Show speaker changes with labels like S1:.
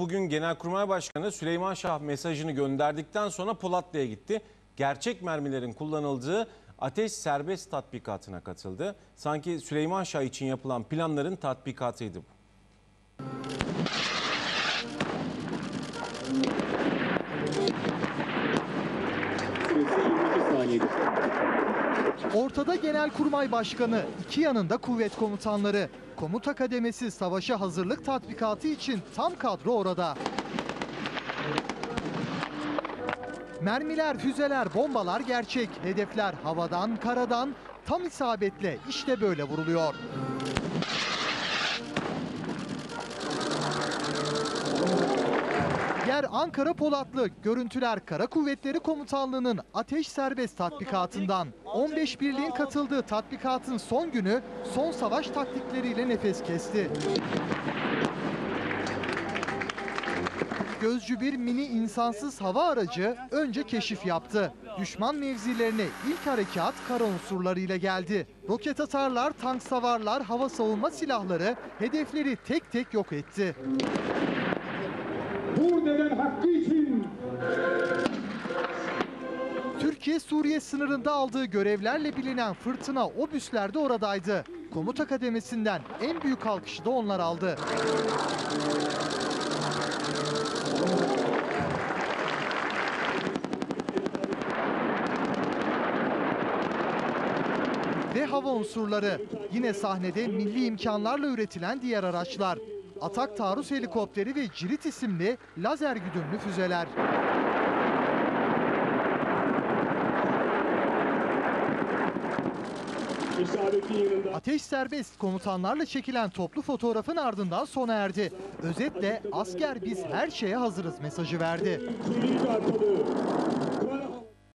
S1: bugün Genelkurmay Başkanı Süleyman Şah mesajını gönderdikten sonra Polatlı'ya gitti. Gerçek mermilerin kullanıldığı ateş serbest tatbikatına katıldı. Sanki Süleyman Şah için yapılan planların tatbikatıydı bu.
S2: Thank you. 97.
S3: Ortada Genelkurmay Başkanı, iki yanında kuvvet komutanları. Komuta kademesi savaşa hazırlık tatbikatı için tam kadro orada. Mermiler, füzeler, bombalar gerçek. Hedefler havadan, karadan tam isabetle işte böyle vuruluyor. Ankara Polatlı. Görüntüler Kara Kuvvetleri Komutanlığı'nın ateş serbest tatbikatından. 15 birliğin katıldığı tatbikatın son günü son savaş taktikleriyle nefes kesti. Gözcü bir mini insansız hava aracı önce keşif yaptı. Düşman mevzilerine ilk harekat kara unsurlarıyla geldi. Roket atarlar, tank savarlar, hava savunma silahları hedefleri tek tek yok etti.
S4: Kurdelen hakkı için
S3: Türkiye Suriye sınırında aldığı görevlerle bilinen fırtına obüsler de oradaydı. Komuta kademesinden en büyük alkışı da onlar aldı. Ve hava unsurları. Yine sahnede milli imkanlarla üretilen diğer araçlar. Atak taarruz helikopteri ve Cirit isimli lazer güdümlü füzeler. Ateş serbest komutanlarla çekilen toplu fotoğrafın ardından sona erdi. Özetle asker biz her şeye hazırız mesajı verdi.